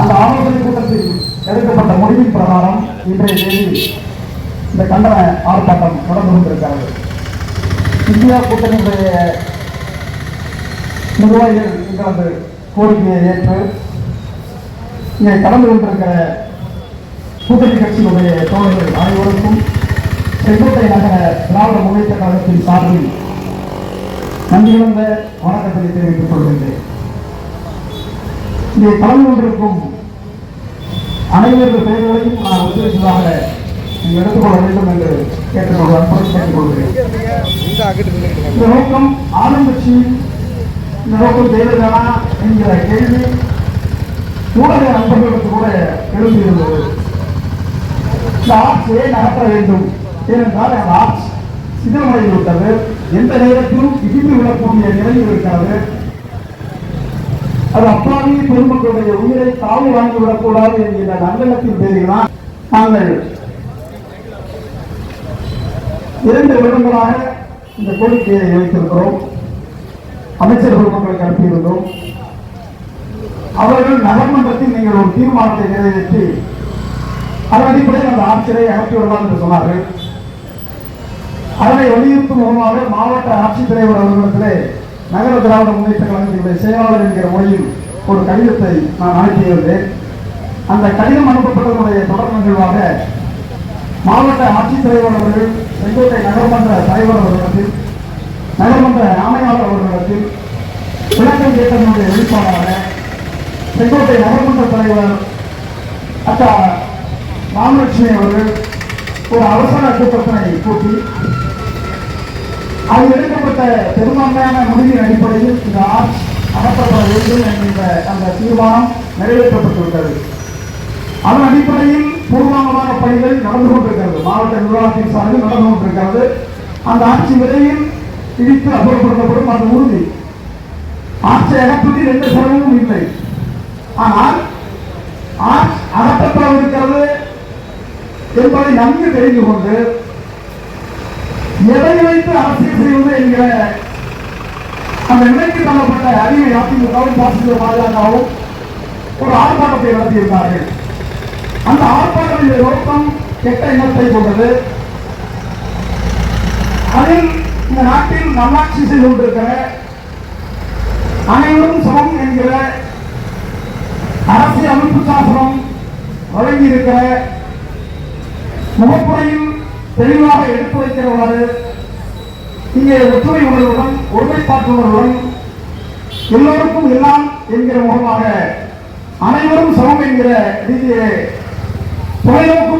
அந்த ஆரம்பத்தில் எடுக்கப்பட்ட முடிவின் பிரகாரம் இன்றைய தேதி இந்த கண்டன ஆர்ப்பாட்டம் நடந்து கொண்டிருக்கிறது. இந்தியா கூட்டணியுடைய நிர்வாகிகள் எங்களது கோரிக்கையை ஏற்று இங்கே கலந்து கொண்டிருக்கிற கூட்டணி கட்சியினுடைய தோழர்கள் அனைவருக்கும் செங்கோட்டை நகர திராவிட முன்னேற்ற கழகத்தின் சார்பில் நன்றியுள்ள வணக்கத்தை தெரிவித்துக் கொள்கின்றேன். இங்கே கலந்து கொண்டிருக்கும் அனைவரது பெயர்களையும் நான் ஒத்துழைத்ததாக நீங்கள் எடுத்துக்கொள்ள வேண்டும் என்று கேட்டுக்கொள்ள அன்புடன் கேட்டுக்கொள்கிறேன். இந்த அங்கிட்டு நின்றுக்கிட்டு இந்த நோக்கம் ஆளுங்கட்சி இந்த நோக்கம் தேவைதானா என்கிற கேள்வி ஊடக நண்பர்களுக்கு கூட எழுந்திருந்தது. இந்த ஆட்சியை நடத்த வேண்டும்? ஏனென்றால் அந்த ஆட்சி சிதமடைந்து விட்டது. எந்த நேரத்திலும் இடிந்து விடக்கூடிய நிலையில் இருக்கிறது அது அப்பாவி பொதுமக்களுடைய உயிரை தாவி வாங்கி விடக்கூடாது என்கிற நல்லெண்ணத்தின் பேரில்தான் நாங்கள் இரண்டு வருடங்களாக இந்த கோரிக்கையை வைத்திருக்கிறோம் அமைச்சர் பெருமக்களுக்கு அனுப்பியிருந்தோம். அவர்கள் நகர்மன்றத்தில் நீங்கள் ஒரு தீர்மானத்தை நிறைவேற்றி அதன் அடிப்படையில் அந்த ஆட்சியரை அகற்றி விடலாம் என்று சொன்னார்கள். அதனை வலியுறுத்தும் முகமாக மாவட்ட ஆட்சித்தலைவர் அலுவலகத்திலே நகர திராவிட முன்னேற்ற கழகத்தினுடைய செயலாளர் என்கிற முறையில் ஒரு கடிதத்தை நான் அனுப்பியிருந்தேன். அந்த கடிதம் அனுப்பப்பட்டதனுடைய தொடர் நிகழ்வாக மாவட்ட ஆட்சித்தலைவர் அவர்கள் செங்கோட்டை நகர்மன்ற தலைவர் அவர்களிடத்தில் நகர்மன்ற ஆணையாளர் அவர்களிடத்தில் விளக்கம் கேட்டதனுடைய வெளிப்பாடாக செங்கோட்டை நகர்மன்ற தலைவர் அக்கா ராமலட்சுமி அவர்கள் ஒரு அவசர கூட்டத்தினை கூட்டி அது எடுக்கப்பட்ட பெரும்பான்மையான முடிவின் அடிப்படையில் இந்த ஆட்சி அகற்றப்பட வேண்டும் என்கின்ற அந்த தீர்மானம் நிறைவேற்றப்பட்டுவிட்டது அதன் அடிப்படையில் பூர்வாங்கமான பணிகள் நடந்து கொண்டிருக்கிறது. மாவட்ட நிர்வாகத்தின் சார்பில் நடந்து கொண்டிருக்கிறது. அந்த ஆட்சி விலையில் இடித்து அப்புறப்படுத்தப்படும் அது உறுதி. ஆட்சி அகற்றுவதில் எந்த சிரமமும் இல்லை. ஆனால் ஆட்சி அகற்றப்படவிருக்கிறது என்பதை நன்கு தெரிந்து கொண்டு எதை வைத்து அரசியல் செய்வது என்கிற அந்த நிலைக்கு தள்ளப்பட்ட அறிவை அதிமுகவும் பாசிட்டிவ் பாஜகவும் ஒரு ஆர்ப்பாட்டத்தை நடத்தியிருந்தார்கள். அந்த ஆர்ப்பாட்டத்தின் நோக்கம் கெட்ட எண்ணத்தை கொண்டது. அதில் இந்த நாட்டில் நல்லாட்சி செய்து கொண்டிருக்கிற அனைவரும் சமம் என்கிற அரசியல் அமைப்பு சாசனம் வழங்கியிருக்கிற முகப்புறையில் தெளிவாக எடுத்து வைக்கிறவாறு இங்கே ஒற்றுமை உணர்வுடன் ஒருமைப்பாட்டு எல்லோருக்கும் எல்லாம் என்கிற முகமாக அனைவரும் சமம் என்கிற ரீதியிலே தொலைநோக்கு